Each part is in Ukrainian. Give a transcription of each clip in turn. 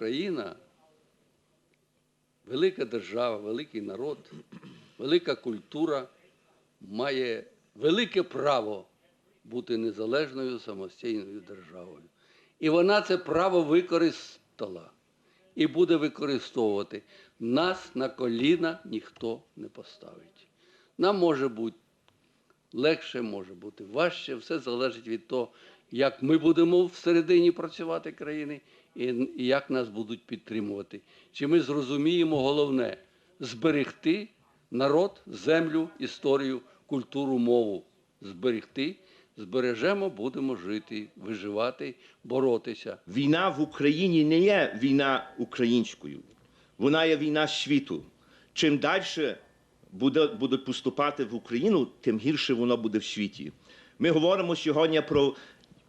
Україна велика держава, великий народ, велика культура має велике право бути незалежною самостійною державою. І вона це право використала і буде використовувати. Нас на коліна ніхто не поставить. Нам може бути легше, може бути важче. Все залежить від того, як ми будемо всередині працювати країни і як нас будуть підтримувати. Чи ми зрозуміємо головне зберегти народ, землю, історію, культуру, мову. Зберегти, збережемо, будемо жити, виживати, боротися. Війна в Україні не є війна українською, вона є війна світу. Чим далі буде, буде поступати в Україну, тим гірше воно буде в світі. Ми говоримо сьогодні про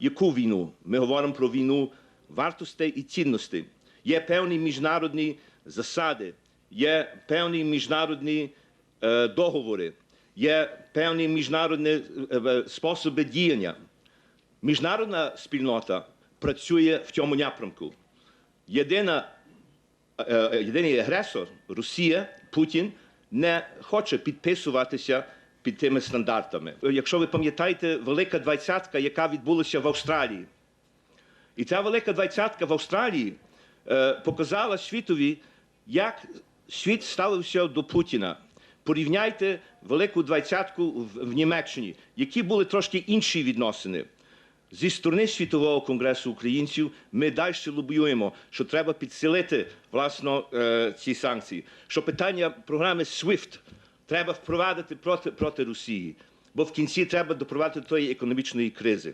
яку війну? Ми говоримо про війну вартостей і цінностей. Є певні міжнародні засади, є певні міжнародні е, договори, є певні міжнародні е, е, способи діяння. Міжнародна спільнота працює в цьому напрямку. Єдина, е, е, єдиний агресор Росія, Путін, не хоче підписуватися під тими стандартами. Якщо ви пам'ятаєте, велика двадцятка, яка відбулася в Австралії, і ця велика двадцятка в Австралії е, показала світові, як світ ставився до Путіна. Порівняйте велику двадцятку в, Німеччині, які були трошки інші відносини. Зі сторони Світового конгресу українців ми далі лобіюємо, що треба підсилити власно е, ці санкції. Що питання програми SWIFT треба впровадити проти, проти Росії, бо в кінці треба допровадити тої економічної кризи.